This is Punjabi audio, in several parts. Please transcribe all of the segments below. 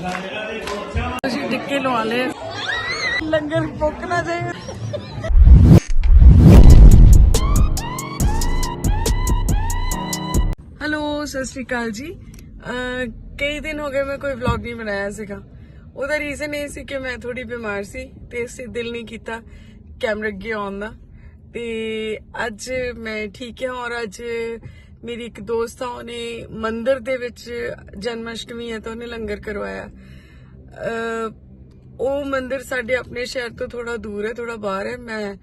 ਅਸੀਂ ਟਿੱਕੇ ਲਵਾ ਲਏ। ਲੰਗਰ ਭੁੱਖ ਨਾ ਹੈਲੋ, ਸਤਿ ਸ਼੍ਰੀ ਅਕਾਲ ਜੀ। ਕਈ ਦਿਨ ਹੋ ਗਏ ਮੈਂ ਕੋਈ ਵਲੌਗ ਨਹੀਂ ਬਣਾਇਆ ਸੀਗਾ। ਉਹਦਾ ਰੀਜ਼ਨ ਇਹ ਸੀ ਕਿ ਮੈਂ ਥੋੜੀ ਬਿਮਾਰ ਸੀ ਤੇ ਇਸੇ ਦਿਲ ਨਹੀਂ ਕੀਤਾ ਕੈਮਰੇ ਅੱਗੇ ਆਉਣ ਦਾ। ਤੇ ਅੱਜ ਮੈਂ ਠੀਕ ਹਾਂ ਔਰ ਅੱਜ ਮੇਰੀ ਇੱਕ ਦੋਸਤ ਆ ਉਹਨੇ ਮੰਦਿਰ ਦੇ ਵਿੱਚ ਜਨਮਸ਼ਟਮੀ ਹੈ ਤਾਂ ਉਹਨੇ ਲੰਗਰ ਕਰਵਾਇਆ। ਉਹ ਮੰਦਿਰ ਸਾਡੇ ਆਪਣੇ ਸ਼ਹਿਰ ਤੋਂ ਥੋੜਾ ਦੂਰ ਹੈ ਥੋੜਾ ਬਾਹਰ ਹੈ। ਮੈਂ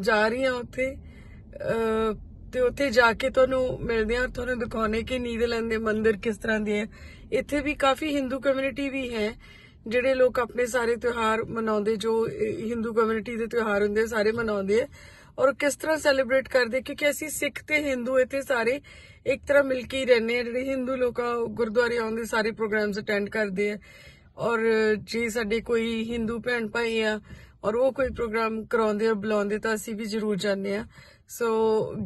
ਜਾ ਰਹੀ ਹਾਂ ਉੱਥੇ। ਅਹ, ਤੇ ਉੱਥੇ ਜਾ ਕੇ ਤੁਹਾਨੂੰ ਮਿਲਦੇ ਹਾਂ ਤੁਹਾਨੂੰ ਦਿਖਾਉਣੇ ਕਿ ਨੀਦਰਲੈਂਡ ਦੇ ਮੰਦਿਰ ਕਿਸ ਤਰ੍ਹਾਂ ਦੇ ਹੈ। ਇੱਥੇ ਵੀ ਕਾਫੀ ਹਿੰਦੂ ਕਮਿਊਨਿਟੀ ਵੀ ਹੈ ਜਿਹੜੇ ਲੋਕ ਆਪਣੇ ਸਾਰੇ ਤਿਉਹਾਰ ਮਨਾਉਂਦੇ ਜੋ ਹਿੰਦੂ ਕਮਿਊਨਿਟੀ ਦੇ ਤਿਉਹਾਰ ਹੁੰਦੇ ਆ, ਸਾਰੇ ਮਨਾਉਂਦੇ ਆ। ਔਰ ਕਿਸ ਤਰ੍ਹਾਂ ਸੈਲੀਬ੍ਰੇਟ ਕਰਦੇ, ਕਿਉਂਕਿ ਅਸੀਂ ਸਿੱਖ ਤੇ ਹਿੰਦੂ ਇੱਥੇ ਸਾਰੇ ਇੱਕ ਤਰ੍ਹਾਂ ਮਿਲ ਕੇ ਹੀ ਰਹਿੰਦੇ ਆ ਜਿਹੜੇ ਹਿੰਦੂ ਲੋਕ ਆ, ਉਹ ਗੁਰਦੁਆਰੇ ਆਉਂਦੇ ਸਾਰੇ ਪ੍ਰੋਗਰਾਮਸ ਅਟੈਂਡ ਕਰਦੇ ਆ। ਔਰ ਜੇ ਸਾਡੇ ਕੋਈ ਹਿੰਦੂ ਭੈਣ ਭਾਈ ਆ, ਔਰ ਉਹ ਕੋਈ ਪ੍ਰੋਗਰਾਮ ਕਰਾਉਂਦੇ ਆ, ਬੁਲਾਉਂਦੇ, ਤਾਂ ਅਸੀਂ ਵੀ ਜ਼ਰੂਰ ਜਾਂਦੇ ਆ so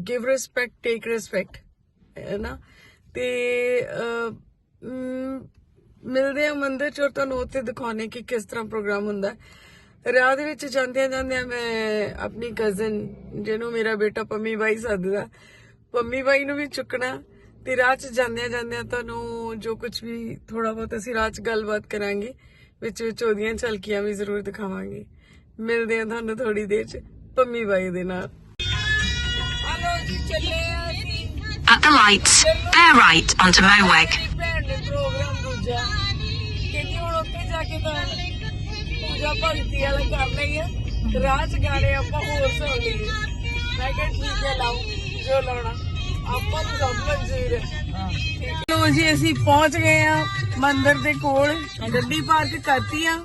give respect take respect ਹੈ ਨਾ? ਤੇ ਮਿਲਦੇ ਆ ਮੰਦਿਰ ਚ, ਔਰ ਤੁਹਾਨੂੰ ਉੱਥੇ ਦਿਖਾਉਣੇ ਕਿ ਕਿਸ ਤਰ੍ਹਾਂ ਪ੍ਰੋਗਰਾਮ ਹੁੰਦਾ। ਹੈ। ਰਾਹ ਦੇ ਵਿੱਚ ਜਾਂਦਿਆਂ ਜਾਂਦਿਆਂ ਮੈਂ ਆਪਣੀ ਕਜ਼ਨ ਜਿਹਨੂੰ ਮੇਰਾ ਬੇਟਾ ਪੰਮੀ ਬਾਈ ਸੱਦਦਾ ਪੰਮੀ ਬਾਈ ਨੂੰ ਵੀ ਚੁੱਕਣਾ ਤੇ ਰਾਹ 'ਚ ਜਾਂਦਿਆਂ ਜਾਂਦਿਆਂ ਤੁਹਾਨੂੰ ਜੋ ਕੁਝ ਵੀ ਥੋੜਾ ਬਹੁਤ ਅਸੀਂ ਰਾਹ 'ਚ ਗੱਲਬਾਤ ਕਰਾਂਗੇ ਵਿੱਚ ਵਿੱਚ ਉਹਦੀਆਂ ਝਲਕੀਆਂ ਵੀ ਜ਼ਰੂਰ ਦਿਖਾਵਾਂਗੇ। ਮਿਲਦੇ ਆ ਤੁਹਾਨੂੰ ਥੋੜੀ ਦੇਰ 'ਚ ਪੰਮੀ ਬਾਈ ਦੇ ਨਾਲ। ਹਲੋ ਜੀ ਚੱਲੇ ਆ ਅਸੀਂ। At the lights, bear right onto Moweg. ਭੈਣ ਨੇ ਪ੍ਰੋਗਰਾਮ ਦੂਜਾ। ਕਹਿੰਦੀ ਹੁਣ ਉੱਥੇ ਜਾ ਕੇ ਤਾਂ ਪੂਜਾ ਭਗਤੀ ਵਾਲਾ ਕਰ ਲਈ ਆ। ਰਾਹ ਚ ਗਾਣੇ ਆਪਾਂ ਹੋਰ ਸੁਣ ਲਈਏ। ਮੈਂ ਕਿਹਾ ਠੀਕ ਹੈ ਲਾਓ ਜੋ ਲਾਉਣਾ। ਆਪਾਂ ਨੂੰ ਸਭ ਮਨਜ਼ੂਰ ਹੈ। ਲੋ ਜੀ ਅਸੀਂ ਪਹੁੰਚ ਗਏ ਆ ਮੰਦਿਰ ਦੇ ਕੋਲ। ਗੱਡੀ ਪਾਰਕ ਕਰਤੀ ਆ।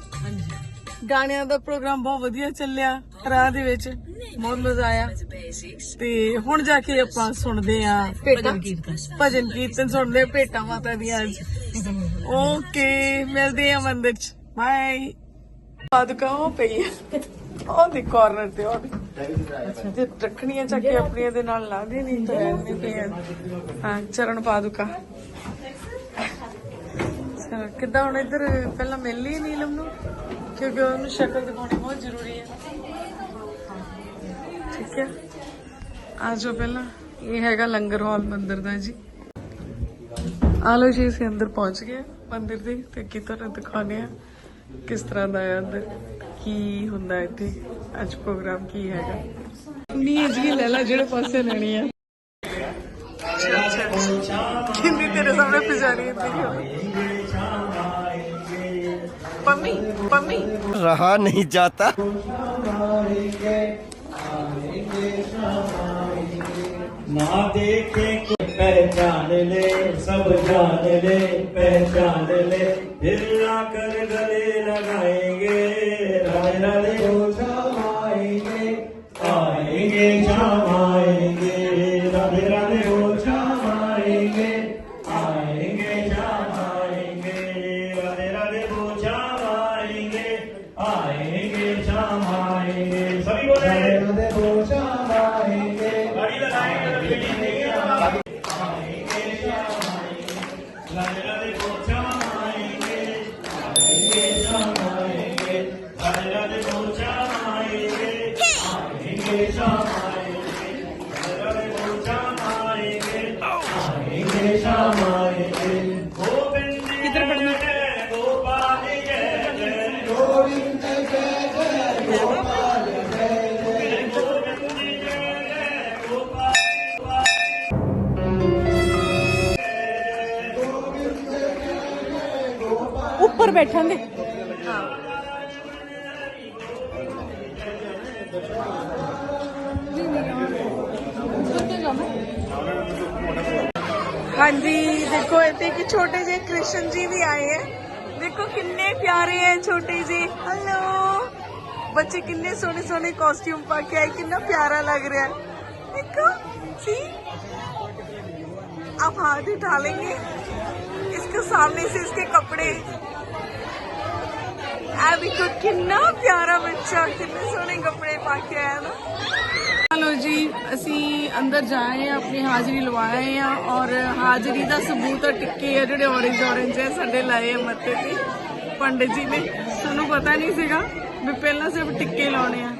ਗਾਣਿਆਂ ਦਾ ਪ੍ਰੋਗਰਾਮ ਬਹੁਤ ਵਧੀਆ ਚੱਲਿਆ ਰਾਹ ਦੇ ਵਿੱਚ। ਬਹੁਤ ਮਜ਼ਾ ਆਇਆ। ਤੇ ਹੁਣ ਜਾ ਕੇ ਆਪਾਂ ਸੁਣਦੇ ਆ ਭਜਨ ਕੀਰਤਨ। ਭਜਨ ਕੀਰਤਨ ਸੁਣਦੇ ਭੇਟਾਂ ਮਾਤਾ ਦੀਆਂ। ਅੱਜ ਓਕੇ ਮਿਲਦੇ ਆ ਮੰਦਿਰ ਚ। ਬਾਏ ਪਾਦੁਕਾ ਉਹ ਪਈ ਆ ਉਹ ਦੀ ਕਾਰਨਰ ਤੇ, ਉਹ ਤੇ ਰੱਖਣੀਆਂ ਚੱਕ ਕੇ ਆਪਣੀਆਂ ਦੇ ਨਾਲ ਲਾ ਦੇ ਨਹੀਂ ਤਾਂ ਐਵੇਂ ਪਈਆਂ ਹਾਂ। ਚਰਨ ਪਾਦੁਕਾ। ਚਲੋ ਕਿੱਦਾਂ ਹੁਣ ਇੱਧਰ ਪਹਿਲਾਂ ਮਿਲ ਲਈ ਨੀਲਮ ਨੂੰ? ਕਿਉਂਕਿ ਉਹਨੂੰ ਸ਼ਕਲ ਦਿਖਾਉਣੀ ਬਹੁਤ ਜ਼ਰੂਰੀ ਹੈ। ਠੀਕ ਹੈ। ਆ ਜਾਓ ਪਹਿਲਾਂ। ਇਹ ਹੈਗਾ ਲੰਗਰ ਹਾਲ ਮੰਦਿਰ ਦਾ ਜੀ। ਆ ਲਓ ਜੀ, ਅਸੀਂ ਅੰਦਰ ਪਹੁੰਚ ਗਏ। ਮੰਦਿਰ ਦੇ, ਤੇ ਕੀ ਤੁਹਾਨੂੰ ਦਿਖਾਉਂਦੇ ਆ ਕਿਸ ਤਰ੍ਹਾਂ ਦਾ ਹੈ ਅੰਦਰ? ਕੀ ਹੁੰਦਾ ਇੱਥੇ? ਅੱਜ ਪ੍ਰੋਗਰਾਮ ਕੀ ਹੈਗਾ? ਨਹੀਂ ਜੀ ਲੈ ਲੈ ਜਿਹੜੇ ਪਾਸੇ ਲੈਣੀ ਆ। ਕਿੰਨੀ ਤੇਰੇ ਸਾਹਮਣੇ ਪਜਾਰੀ ਇੱਥੇ ਪੰਮੀ ਪੰਮੀ। ਰਹਾ ਨਹੀਂ ਜਾਤਾ। ਨਾ ਦੇਖੇ पहचान ले सब जान ले पहचान ले फिर आकर गले लगाएंगे राधे राधे ਉੱਪਰ ਬੈਠਾਂਗੇ ਹਾਂਜੀ ਦੇਖੋ ਇੱਥੇ ਇੱਕ ਛੋਟੇ ਜਿਹੇ ਕ੍ਰਿਸ਼ਨ ਜੀ ਵੀ ਆਏ ਹੈ ਦੇਖੋ ਕਿੰਨੇ ਪਿਆਰੇ ਹੈ ਛੋਟੇ ਜਿਹੇ ਹੈਲੋ ਬੱਚੇ ਕਿੰਨੇ ਸੋਹਣੇ ਸੋਹਣੇ ਕਾਸਟਿਊਮ ਪਾ ਕੇ ਆਏ ਕਿੰਨਾ ਪਿਆਰਾ ਲੱਗ ਰਿਹਾ ਹੈ ਦੇਖੋ ਸੀ आप हाथ उठा लेंगे इसके सामने से इसके कपड़े ਐ ਵੀ ਕੋ ਕਿੰਨਾ ਪਿਆਰਾ ਬੱਚਾ ਕਿੰਨੇ ਸੋਹਣੇ ਕੱਪੜੇ ਪਾ ਕੇ ਆਇਆ ਨਾ। ਲੋ ਜੀ ਅਸੀਂ ਅੰਦਰ ਜਾਏ ਆ ਆਪਣੀ ਹਾਜ਼ਰੀ ਲਵਾਏ ਆ ਔਰ ਹਾਜ਼ਰੀ ਦਾ ਸਬੂਤ ਆ ਟਿੱਕੇ ਆ ਜਿਹੜੇ orange orange ਹੈ ਸਾਡੇ ਲਾਏ ਆ ਮੱਥੇ ਤੇ ਪੰਡਿਤ ਜੀ ਨੇ। ਸਾਨੂੰ ਪਤਾ ਨਹੀਂ ਸੀਗਾ ਵੀ ਪਹਿਲਾਂ ਸਿਰਫ ਟਿੱਕੇ ਲਾਉਣੇ ਆ।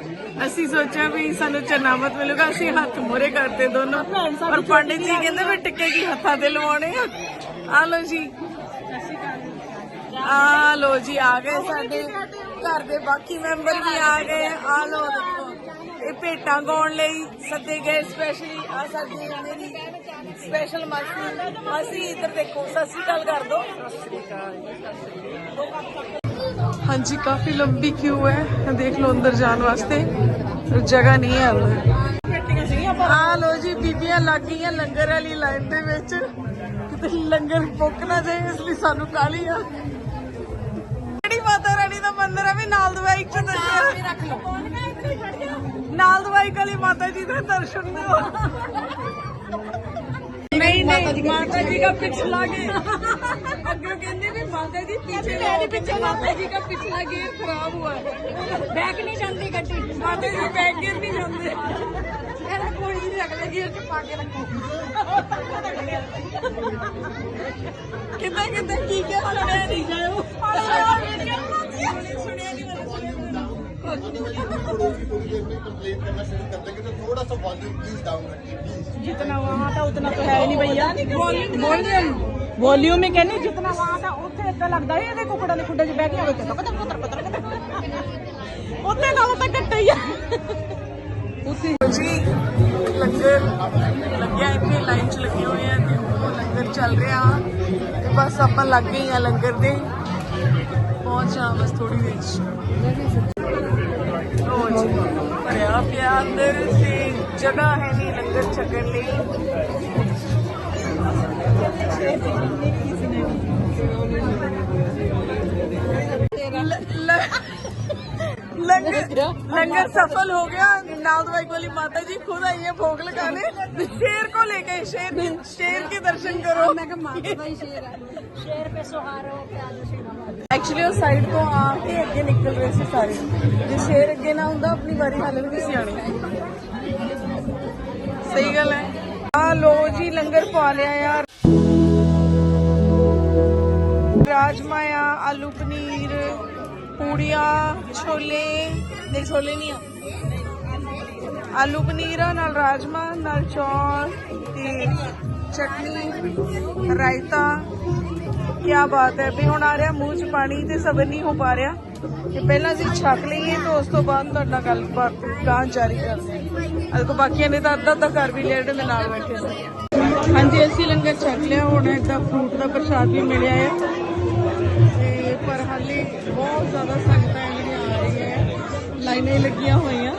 ਅਸੀਂ ਸੋਚਿਆ ਵੀ ਸਾਨੂੰ ਚਨਾਮਤ ਮਿਲੂਗਾ ਅਸੀਂ ਹੱਥ ਮੋਰੇ ਕਰਦੇ ਦੋਨੋਂ। ਔਰ ਪੰਡਿਤ ਜੀ ਕਹਿੰਦੇ ਵੀ ਟਿੱਕੇ ਕੀ ਹੱਥਾਂ ਤੇ ਲਵਾਉਣੇ ਆ? ਆ ਲੋ ਜੀ। ਆ ਲੋ ਜੀ, ਆ ਗਏ ਸਾਡੇ ਘਰ ਦੇ ਬਾਕੀ ਮੈਂਬਰ ਵੀ ਆ ਗਏ। ਆ ਲੋ ਦੇਖੋ, ਇਹ ਭੇਟਾਂ ਗਾਉਣ ਲਈ ਸੱਦੇ ਗਏ ਸਪੈਸ਼ਲੀ ਆ ਸਾਡੇ ਮੇਰੀ ਸਪੈਸ਼ਲ ਮਾਸੀ। ਮਾਸੀ, ਇੱਧਰ ਦੇਖੋ, ਸਤਿ ਸ਼੍ਰੀ ਅਕਾਲ ਕਰ ਦੋ ਹਾਂਜੀ, ਕਾਫੀ ਲੰਬੀ ਕਿਊ ਹੈ। ਦੇਖ ਲਓ ਅੰਦਰ ਜਾਣ ਵਾਸਤੇ। ਜਗ੍ਹਾ ਨਹੀਂ ਹੈ ਅੰਦਰ। ਆ ਲੋ ਜੀ, ਬੀਬੀਆਂ ਲੱਗ ਗਈਆਂ ਲੰਗਰ ਵਾਲੀ ਲਾਈਨ ਦੇ ਵਿੱਚ। ਕਿਤੇ ਲੰਗਰ ਮੁੱਕ ਨਾ ਜਾਏ, ਇਸ ਲਈ ਸਾਨੂੰ ਕਾਲੀ ਆ। ਮਾਤਾ ਰਾਣੀ ਦਾ ਮੰਦਿਰ ਹੈ ਵੀ ਨਾਲ ਦਵਾਈ ਚ ਲਓ। ਨਾਲ ਦਵਾਈ ਕਾਲੀ ਮਾਤਾ ਜੀ ਦੇ ਦਰਸ਼ਨ ਦਿਓ ਨਹੀਂ ਨਹੀਂ ਮਾਤਾ ਜੀ ਦਾ ਪਿਛਲਾ ਗੇਰ ਅੱਗੇ ਕਹਿੰਦੇ ਵੀ ਮਾਤਾ ਜੀ ਪਿੱਛੇ ਮੇਰੇ ਪਿੱਛੇ ਮਾਤਾ ਜੀ ਦਾ ਪਿਛਲਾ ਗੇਰ ਖਰਾਬ ਹੋਇਆ। ਬੈਕ ਨਹੀਂ ਜਾਂਦੀ ਗੱਡੀ। ਮਾਤਾ ਜੀ ਬੈਕ ਗੇਰ ਨਹੀਂ ਜਾਂਦੇ। ਇਹਦਾ ਕੋਈ ਨਹੀਂ ਅਗਲੇ ਗੇਰ ਚ ਪਾ ਕੇ ਰੱਖੋ। ਕਿੰਦਾ ਕਿੰਦਾ? ਕੀ ਕੇ ਵਾਲਾ ਨਹੀਂ ਜਾਇਓ ਸੁਣਿਆ ਨਹੀਂ थोड़ा सा वॉल्यूम प्लीज डाउन रखिए प्लीज जितना वहाँ था उतना तो है ही नहीं भैया वॉल्यूम वॉल्यूम ही कहने जितना वहाँ था ਉੱਥੇ ਏਦਾਂ ਲੱਗਦਾ ਸੀ ਇਹਦੇ ਕੁਕੜਾਂ ਦੇ ਖੁੱਡੇ 'ਚ ਬਹਿ ਕੇ ਹੋਵੇ ਤੇ ਪਤਾ ਪਤਾ ਪਤਾ ਉੱਥੇ ਨਾਲੋਂ ਤਾਂ ਘੱਟ ਹੀ ਆ ਜੀ ਲੰਗਰ ਲੱਗਿਆ ਇੱਥੇ ਲਾਈਨ 'ਚ ਲੱਗੇ ਹੋਏ ਆ ਤੇ ਉਹ ਲੰਗਰ ਚੱਲ ਰਿਹਾ ਤੇ ਬਸ ਆਪਾਂ ਲੱਗ ਗਏ ਆ ਲੰਗਰ ਦੇ ਪਹੁੰਚ ਆ ਬਸ ਥੋੜੀ ਦੇਰ 'ਚ ਲੋ ਜੀ ਭਰਿਆ ਅੰਦਰ ਤੇ ਜਗ੍ਹਾ ਹੈ ਨਹੀਂ ਲੰਗਰ ਛਕਣ ਲਈ। ਲ- लंगर लंगर सफल हो गया नावदवाई वाली माता जी खुद आई है भोग लगाने शेर को लेके शेर शेर के दर्शन करो ਐਕਚੁਅਲੀ ਉਹ ਸਾਈਡ ਤੋਂ ਆ ਕੇ ਅੱਗੇ ਨਿਕਲ ਰਹੇ ਸੀ ਸਾਰੇ ਜੇ ਸ਼ੇਰ ਅੱਗੇ ਨਾ ਹੁੰਦਾ ਆਪਣੀ ਵਾਰੀ ਹਾਲੇ ਵੀ ਸੀ ਆਣੀ ਸਹੀ ਗੱਲ ਹੈ ਆ ਲੋ ਜੀ ਲੰਗਰ ਪਾ ਲਿਆ ਯਾਰ ਰਾਜਮਾ ਆ ਆਲੂ ਪਨੀਰ ਪੂੜੀਆਂ ਛੋਲੇ ਨਹੀਂ ਛੋਲੇ ਨਹੀਂ ਆ ਆਲੂ ਪਨੀਰ ਨਾਲ ਰਾਜਮਾ ਨਾਲ ਚੌਲ ਤੇ ਚਟਨੀ ਰਾਇਤਾ ਕੀ ਬਾਤ ਹੈ ਵੀ ਹੁਣ ਆ ਰਿਹਾ ਮੂੰਹ 'ਚ ਪਾਣੀ ਤੇ ਸਬਰ ਨਹੀਂ ਹੋ ਪਾ ਰਿਹਾ ਕਿ ਪਹਿਲਾਂ ਅਸੀਂ ਛਕ ਲਈਏ ਤੇ ਉਸ ਤੋਂ ਬਾਅਦ ਤੁਹਾਡਾ ਗੱਲਬਾਤ ਗਾਂ ਜਾਰੀ ਕਰਦੇ ਹਾਂ ਅਜੇ ਬਾਕੀਆਂ ਨੇ ਤਾਂ ਅੱਧਾ ਅੱਧਾ ਕਰ ਵੀ ਲਿਆ ਜਿਹੜੇ ਨਾਲ ਬੈਠੇ ਸੀ ਹਾਂਜੀ ਅਸੀਂ ਲੰਗਰ ਛਕ ਲਿਆ ਹੁਣ ਏਦਾਂ ਫਰੂਟ ਦਾ ਪ੍ਰਸ਼ਾਦ ਵੀ ਮਿਲਿਆ ਹੈ ਜ਼ਿਆਦਾ ਸੰਗਤਾਂ ਜਿਹੜੀਆਂ ਆ ਰਹੀਆਂ ਲਾਈਨਾਂ ਹੀ ਲੱਗੀਆਂ ਹੋਈਆਂ।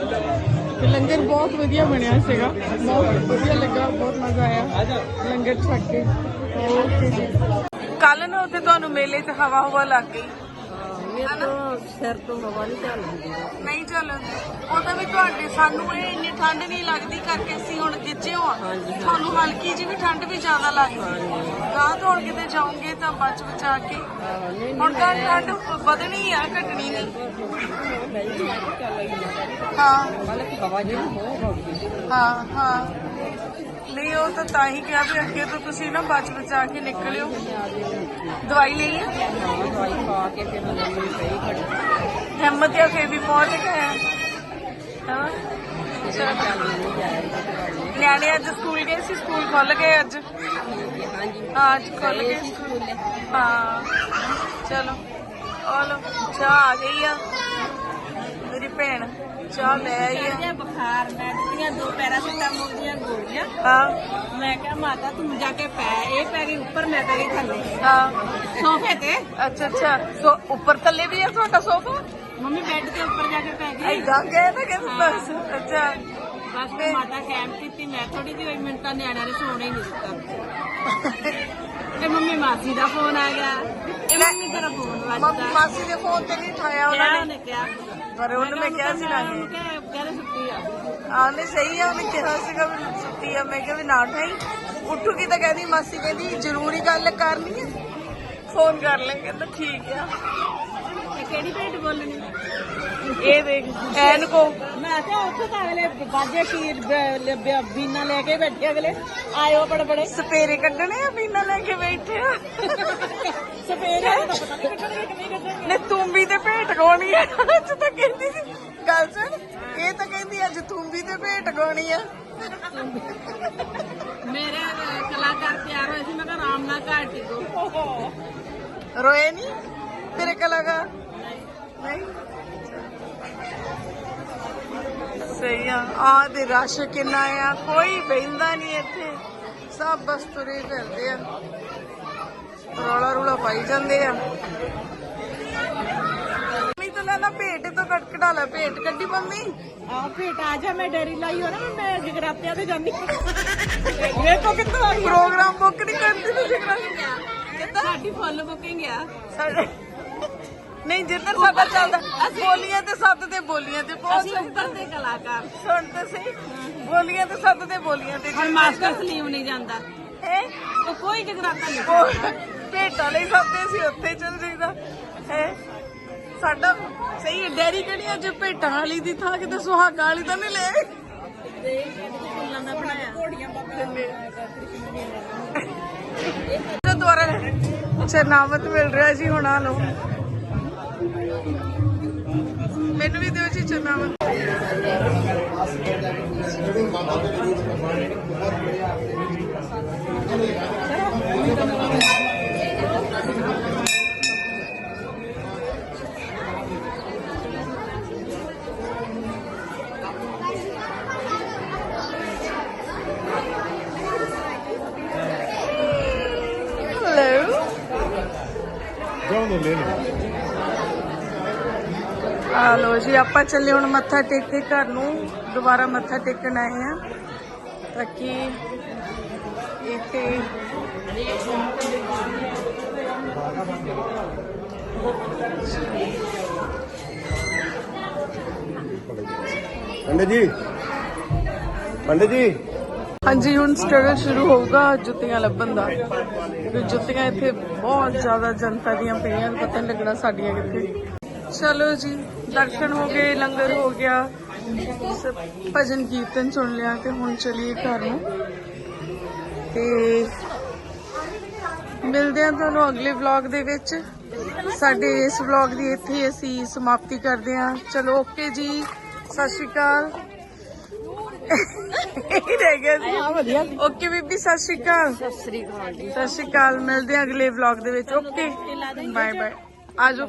ਤੇ ਲੰਗਰ ਬਹੁਤ ਵਧੀਆ ਬਣਿਆ ਸੀਗਾ। ਬਹੁਤ ਵਧੀਆ ਲੱਗਾ, ਬਹੁਤ ਮਜ਼ਾ ਆਇਆ ਲੰਗਰ ਛਕ ਕੇ। ਕੱਲ ਨੂੰ ਉੱਥੇ ਤੁਹਾਨੂੰ ਮੇਲੇ 'ਚ ਹਵਾ ਹਵਾ ਲੱਗ ਗਈ। ਮੇਰੇ ਤੋਂ ਸਿਰ ਤੋਂ ਹਵਾ ਨਹੀਂ ਚੱਲਦੀ ਨਹੀਂ ਚੱਲਦੀ ਉਹ ਤਾਂ ਵੀ ਤੁਹਾਡੇ ਸਾਨੂੰ ਇਹ ਇੰਨੀ ਠੰਡ ਨਹੀਂ ਲੱਗਦੀ ਕਰਕੇ ਅਸੀਂ ਹੁਣ ਗਿੱਜੇ ਹੋ ਤੁਹਾਨੂੰ ਹਲਕੀ ਜੀ ਵੀ ਠੰਡ ਵੀ ਜ਼ਿਆਦਾ ਲੱਗਦੀ ਗਾਂ ਤੋਂ ਹੁਣ ਕਿਤੇ ਜਾਓਗੇ ਤਾਂ ਬਚ ਬਚਾ ਕੇ ਹੁਣ ਤਾਂ ਠੰਡ ਵਧਣੀ ਆ ਘਟਣੀ ਨਹੀਂ ਹਾਂ ਹਾਂ ਹਾਂ ਨਹੀਂ, ਉਹ ਤਾਂ ਤਾਂ ਹੀ ਕਿਹਾ ਵੀ ਅੱਗੇ ਤੋਂ ਤੁਸੀਂ ਨਾ ਬਚ ਬਚਾ ਕੇ ਨਿਕਲਿਓ। ਦਵਾਈ ਲਈ ਹੈ ਹਿੰਮਤ ਜਾਂ ਫੇਰ ਵੀ ਪਹੁੰਚ ਗਏ ਹਾਂ। ਨਿਆਣੇ ਅੱਜ ਸਕੂਲ ਗਏ ਸੀ, ਸਕੂਲ ਖੁੱਲ ਗਏ ਅੱਜ। ਹਾਂ, ਅੱਜ ਖੁੱਲ ਗਏ ਸਕੂਲ। ਹਾਂ। ਚਲੋ ਆਲੋ ਚਾਹ ਆ ਗਈ ਆ। ਮੇਰੀ ਭੈਣ। ਚਾਹ ਲੈ ਆਈ ਆ ਬੁਖਾਰ ਮੈਂ ਦਿੱਤੀਆਂ ਦੋ ਪੈਰਾਸੀਟਾਮੋਲ ਦੀਆਂ ਗੋਲੀਆਂ। ਹਾਂ। ਮੈਂ ਕਿਹਾ ਮਾਤਾ ਤੂੰ ਜਾ ਕੇ ਪੈ ਇਹ ਪੈ ਗਈ ਉੱਪਰ ਮੈਂ ਪੈ ਗਈ ਥੱਲੇ। ਹਾਂ। ਸੋਫੇ ਤੇ? ਅੱਛਾ ਅੱਛਾ। ਸੋ ਉੱਪਰ ਥੱਲੇ ਵੀ ਹੈ ਤੁਹਾਡਾ ਸੋਫਾ? ਮੰਮੀ ਬੈੱਡ ਦੇ ਉੱਪਰ ਜਾ ਕੇ ਪੈ ਗਈ। ਐਦਾਂ ਗਏ ਤਾਂ ਕਹਿੰਦੇ ਬਸ ਅੱਛਾ। ਬਸ ਫਿਰ ਮਾਤਾ ਕੈਮ ਕੀਤੀ ਮੈਂ ਥੋੜੀ ਜਿਹੀ ਹੋਈ ਮੈਨੂੰ ਤਾਂ ਨਿਆਣਿਆਂ ਨੇ ਸੌਣ ਹੀ ਨਹੀਂ ਦਿੱਤਾ। ਇਹ ਮੰਮੀ ਮਾਸੀ ਦਾ ਫੋਨ ਆ ਗਿਆ। ਇਹ ਮੰਮੀ ਤੇਰਾ ਫੋਨ ਮੰਮੀ ਵੱਜਦਾ। ਮਾਸੀ ਦੇ ਫੋਨ ਤੇ ਨਹੀਂ ਉਠਾਇਆ ਕਿਹਾ ਉਹਨਾਂ ਨੇ। ਉਹਨੇ ਕਿਹਾ ਪਰ ਉਹਨੂੰ ਮੈਂ ਕਿਹਾ ਸੀ ਨਾ ਕਿ ਕਿਹਾ ਕਹਿੰਦੇ ਛੁੱਟੀ ਆ। ਹਾਂ ਨਹੀਂ ਸਹੀ ਆ ਉਹਨੇ ਕਿਹਾ ਸੀਗਾ ਵੀ ਸੁੱਤੀ ਆ। ਮੈਂ ਕਿਹਾ ਵੀ ਨਾ ਉਠਾਈ ਉੱਠੂਗੀ ਤਾਂ ਕਹਿੰਦੀ ਮਾਸੀ ਕਹਿੰਦੀ ਜ਼ਰੂਰੀ ਗੱਲ ਕਰਨੀ ਹੈ ਫੋਨ ਕਰ ਲੈ ਕਹਿੰਦਾ ਠੀਕ ਆ। ਕਿਹੜੀ ਭੇਟ ਬੋਲਣੀ? ਇਹ ਦੇਖ ਐਨ ਕੋ। ਮੈਂ ਕਿਹਾ ਉੱਥੇ ਤਾਂ ਅਗਲੇ ਬਾਜੇ ਕੀ ਬ- ਬ- ਬੀਨਾ ਲੈ ਕੇ ਬੈਠੇ ਅਗਲੇ। ਆਇਓ ਬੜੇ ਬੜੇ ਸਪੇਰੇ ਕੱਢਣੇ ਆ ਪੀਣਾ ਲੈ ਕੇ ਬੈਠੇ ਆ। ਸਪੇਰੇ ਦਾ ਤਾਂ ਪਤਾ ਨਹੀਂ ਕੱਢਣਗੇ ਕਿ ਨਹੀਂ ਕੱਢਣਗੇ। ਨੇ ਤੂੰਬੀ ਤੇ ਭੇਟ ਗਾਉਣੀ ਆ ਅੱਜ ਤਾਂ ਕਹਿੰਦੀ ਸੀ। ਗੱਲ ਸੁਣ ਇਹ ਤਾਂ ਕਹਿੰਦੀ ਅੱਜ ਤੂੰਬੀ ਤੇ ਭੇਟ ਗਾਉਣੀ ਆ। ਮੇਰੇ ਕਲਾਕਾਰ ਤਿਆਰ ਹੋਏ ਸੀ ਮੈਂ ਕਿਹਾ ਆਰਾਮ ਨਾਲ ਘਰ ਟਿਕੋ। ਰੋਏ ਨਹੀਂ ਤੇਰੇ ਕਲਾਕਾਰ? ਨਹੀਂ? ਸਹੀ ਆ। ਆ ਤੇ ਰਸ਼ ਕਿੰਨਾ ਆ। ਕੋਈ ਬਹਿੰਦਾ ਨਹੀਂ ਇੱਥੇ। ਸਭ ਬਸ ਤੁਰੇ ਫਿਰਦੇ ਆ। ਰੌਲਾ ਰੂਲਾ ਪਾਈ ਜਾਂਦੇ ਆ। ਮੰਮੀ ਤੋਂ ਲੈ ਲਾ ਭੇਟ ਤੋਂ ਕੱਟ ਕਢਾ ਲੈ ਭੇਟ। ਕੱਢੀ ਮੰਮੀ ਆ ਭੇਟ ਆ ਜਾ ਮੈਂ ਡੈਰੀ ਲਾਈ ਹੋ ਨਾ ਮੈਂ ਜਗਰਾਤਿਆਂ ਤੇ ਜਾਂਦੀ ਵੇਖੋ ਕਿੱਥੋਂ ਆ? ਗਈ ਪ੍ਰੋਗਰਾਮ ਬੁੱਕ ਨਹੀਂ ਕਰਦੀ ਤੁਸੀਂ ਕਿੱਦਾਂ ਸਾਡੀ ਫੁੱਲ ਬੁਕਿੰਗ ਆ। ਸਾਡੇ ਨਹੀਂ ਜਿੱਧਰ ਸਾਡਾ ਚੱਲਦਾ ਬੋਲੀਆਂ ਤੇ ਸੱਤ ਤੇ ਬੋਲੀਆਂ ਤੇ ਪਹੁੰਚ ਅਸੀਂ ਉੱਪਰ ਦੇ ਕਲਾਕਾਰ। ਸੁਣ ਤੇ ਸਹੀ ਬੋਲੀਆਂ ਤੇ ਸੱਤ ਤੇ ਬੋਲੀਆਂ ਤੇ ਹੁਣ ਮਾਸਟਰ ਸਲੀਮ ਨਹੀਂ ਜਾਂਦਾ। ਹੈ? ਉਹ ਕੋਈ ਜਗਰਾਤਾ ਨਹੀਂ ਭੇਟਾਂ ਲਈ ਸਭ ਤੇ ਅਸੀਂ ਉੱਥੇ ਚੱਲ ਜਾਈਦਾ। ਹੈ? ਸਾਡਾ ਸਹੀ ਡੈਰੀ ਕਿਹੜੀ ਅੱਜ ਭੇਟਾਂ ਵਾਲੀ ਦੀ ਥਾਂ ਕਿਤੇ ਸੁਹਾਗਾਂ ਵਾਲੀ ਤਾਂ ਨਹੀਂ ਲੈ ਫੁੱਲਾਂ ਦਾ ਬਣਾਇਆ ਘੋੜੀਆਂ ਜੋ ਦੁਆਰਾ ਚਰਨਾਵਤ ਮਿਲ ਰਿਹਾ ਜੀ ਹੁਣ ਲਓ ਮੈਨੂੰ ਵੀ ਦਿਓ ਜੀ ਚਰਨਾਵਤ ਹੈਲੋ ਆ ਲੋ ਜੀ ਆਪਾਂ ਚੱਲੇ ਹੁਣ ਮੱਥਾ ਟੇਕ ਕੇ ਘਰ ਨੂੰ। ਦੁਬਾਰਾ ਮੱਥਾ ਟੇਕਣ ਆਏ ਆ ਤਾਂ ਕਿ ਜੀ ਪੰਡਿਤ ਜੀ। ਹਾਂਜੀ ਹੁਣ ਸਟਰਗਲ ਸ਼ੁਰੂ ਹੋਊਗਾ ਜੁੱਤੀਆਂ ਲੱਭਣ ਦਾ। ਕਿਉਂਕਿ ਜੁੱਤੀਆਂ ਇੱਥੇ ਬਹੁਤ ਜ਼ਿਆਦਾ ਜਨਤਾ ਦੀਆਂ ਪਈਆਂ ਪਤਾ ਨਹੀਂ ਲੱਗਣਾ ਸਾਡੀਆਂ ਕਿੱਥੇ। ਚਲੋ ਜੀ ਦਰਸ਼ਨ ਹੋ ਗਏ ਲੰਗਰ ਹੋ ਗਿਆ। ਸਭ ਭਜਨ ਕੀਰਤਨ ਸੁਣ ਲਿਆ ਤੇ ਹੁਣ ਚਲੀਏ ਘਰ ਨੂੰ। ਤੇ ਮਿਲਦੇ ਹਾਂ ਤੁਹਾਨੂੰ ਅਗਲੇ ਵਲੌਗ ਦੇ ਵਿੱਚ। ਸਾਡੇ ਇਸ ਵਲੌਗ ਦੀ ਇੱਥੇ ਹੀ ਅਸੀਂ ਸਮਾਪਤੀ ਕਰਦੇ ਹਾਂ। ਚਲੋ ਓਕੇ ਜੀ ਸਤਿ ਸ਼੍ਰੀ ਅਕਾਲ। ਇਹ ਰਹਿ ਗਿਆ ਸੀ ਵਧੀਆ। ਓਕੇ ਬੀਬੀ ਸਤਿ ਸ਼੍ਰੀ ਅਕਾਲ। ਸਤਿ ਸ੍ਰੀ ਅਕਾਲ ਜੀ। ਸਤਿ ਸ਼੍ਰੀ ਅਕਾਲ ਮਿਲਦੇ ਹਾਂ ਅਗਲੇ ਵਲੌਗ ਦੇ ਵਿੱਚ। ਓਕੇ ਬਾਏ ਬਾਏ ਆਜੋ